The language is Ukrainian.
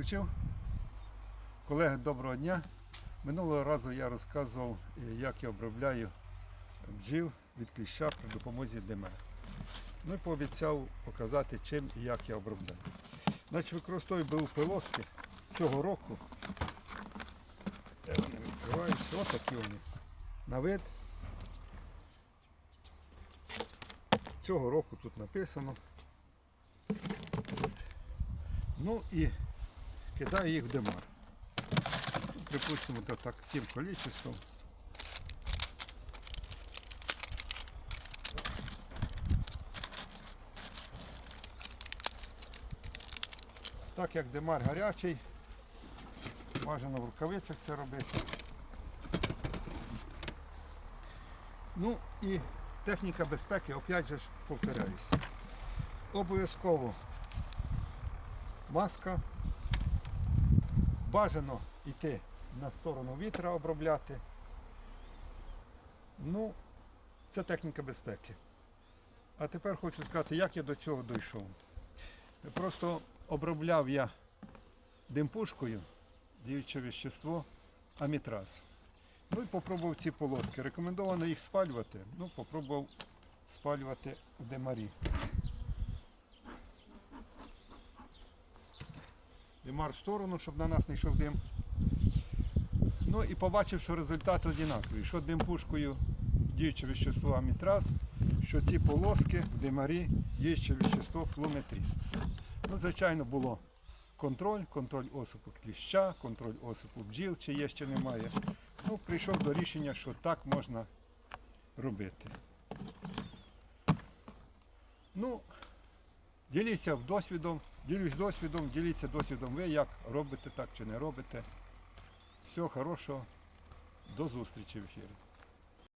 Включив? Колеги, доброго дня. Минулого разу я розказував, е, як я обробляю бджіл від кліща при допомозі ДМР. Ну і пообіцяв показати, чим і як я обробляю. Значить, використовую БУ пилоски цього року. Вони відкриваються? Ось такі вони. На вид. Цього року тут написано. Ну і кидаю їх в демар. Припустимо, то так тим количеством. Так як демар гарячий, бажано в рукавицях це робити. Ну і техніка безпеки, опять же ж повторяюся. Обов'язково маска. Бажано йти на сторону вітра обробляти. Ну, це техніка безпеки. А тепер хочу сказати, як я до цього дійшов. Просто обробляв я димпушкою діюче вещество амітраз. Ну і попробував ці полоски. Рекомендовано їх спалювати. Ну, попробував спалювати в демарі. Димар в сторону, щоб на нас не йшов дим. Ну і побачив, що результат однаковий. Що димпушкою діюче вещество амітраз, що ці полоски в димарі діюче вещество флуметрін. Ну, звичайно, було контроль, контроль осипу кліща, контроль осипу бджіл, чи є, чи немає. Ну, прийшов до рішення, що так можна робити. Ну, діліться досвідом, ділюсь досвідом, діліться досвідом ви, як робите так чи не робите. Всього хорошого, до зустрічі в ефірі.